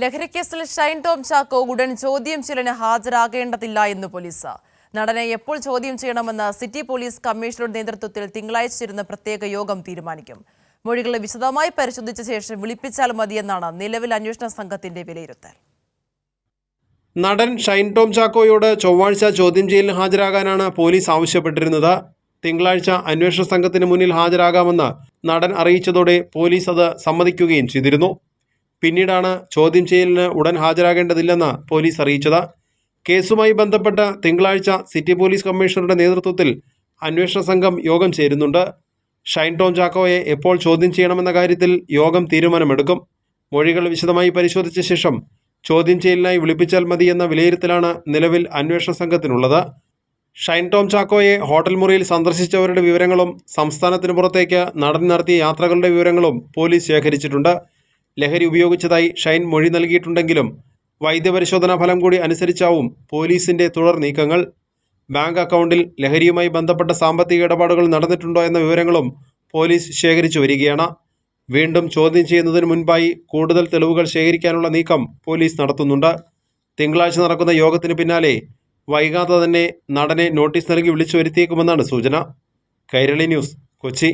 ലഹരിക്കേസിൽ ഷൈൻ ടോം ചാക്കോ ഉടൻ ചോദ്യം ചെയ്യലിന് ഹാജരാകേണ്ടതില്ല എന്ന് പോലീസ്. നടനെ എപ്പോൾ ചോദ്യം ചെയ്യണമെന്ന് സിറ്റി പോലീസ് കമ്മീഷണറുടെ നേതൃത്വത്തിൽ തിങ്കളാഴ്ച ചേരുന്ന പ്രത്യേക യോഗം തീരുമാനിക്കും. മൊഴികളെ വിശദമായി പരിശോധിച്ച ശേഷം വിളിപ്പിച്ചാൽ മതിയെന്നാണ് നിലവിൽ അന്വേഷണ സംഘത്തിന്റെ വിലയിരുത്തൽ. നടൻ ഷൈൻ ടോം ചാക്കോയോട് ചൊവ്വാഴ്ച ചോദ്യം ചെയ്യലിന് ഹാജരാകാനാണ് പോലീസ് ആവശ്യപ്പെട്ടിരുന്നത്. തിങ്കളാഴ്ച അന്വേഷണ സംഘത്തിന് മുന്നിൽ ഹാജരാകാമെന്ന് നടൻ അറിയിച്ചതോടെ പോലീസ് അത് സമ്മതിക്കുകയും ചെയ്തിരുന്നു. പിന്നീടാണ് ചോദ്യം ചെയ്യലിന് ഉടൻ ഹാജരാകേണ്ടതില്ലെന്ന് പോലീസ് അറിയിച്ചത്. കേസുമായി ബന്ധപ്പെട്ട് തിങ്കളാഴ്ച സിറ്റി പോലീസ് കമ്മീഷണറുടെ നേതൃത്വത്തിൽ അന്വേഷണ സംഘം യോഗം ചേരുന്നുണ്ട്. ഷൈൻ ടോം ചാക്കോയെ എപ്പോൾ ചോദ്യം ചെയ്യണമെന്ന കാര്യത്തിൽ യോഗം തീരുമാനമെടുക്കും. മൊഴികൾ വിശദമായി പരിശോധിച്ച ശേഷം ചോദ്യം ചെയ്യലിനായി വിളിപ്പിച്ചാൽ മതി എന്ന വിലയിരുത്തലാണ് നിലവിൽ അന്വേഷണ സംഘത്തിനുള്ളത്. ഷൈൻ ടോം ചാക്കോയെ ഹോട്ടൽ മുറിയിൽ സന്ദർശിച്ചവരുടെ വിവരങ്ങളും സംസ്ഥാനത്തിന് പുറത്തേക്ക് നടൻ നടത്തിയ യാത്രകളുടെ വിവരങ്ങളും പോലീസ് ശേഖരിച്ചിട്ടുണ്ട്. ലഹരി ഉപയോഗിച്ചതായി ഷൈൻ മൊഴി നൽകിയിട്ടുണ്ടെങ്കിലും വൈദ്യപരിശോധനാ ഫലം കൂടി അനുസരിച്ചാവും പോലീസിന്റെ തുടർ നീക്കങ്ങൾ. ബാങ്ക് അക്കൗണ്ടിൽ ലഹരിയുമായി ബന്ധപ്പെട്ട സാമ്പത്തിക ഇടപാടുകൾ നടന്നിട്ടുണ്ടോ എന്ന വിവരങ്ങളും പോലീസ് ശേഖരിച്ചു വരികയാണ്. വീണ്ടും ചോദ്യം ചെയ്യുന്നതിന് മുൻപായി കൂടുതൽ തെളിവുകൾ ശേഖരിക്കാനുള്ള നീക്കം പോലീസ് നടത്തുന്നുണ്ട്. തിങ്കളാഴ്ച നടക്കുന്ന യോഗത്തിന് പിന്നാലെ വൈകാതെ തന്നെ നടനെ നോട്ടീസ് നൽകി വിളിച്ചു വരുത്തിയേക്കുമെന്നാണ് സൂചന. കൈരളി ന്യൂസ് കൊച്ചി.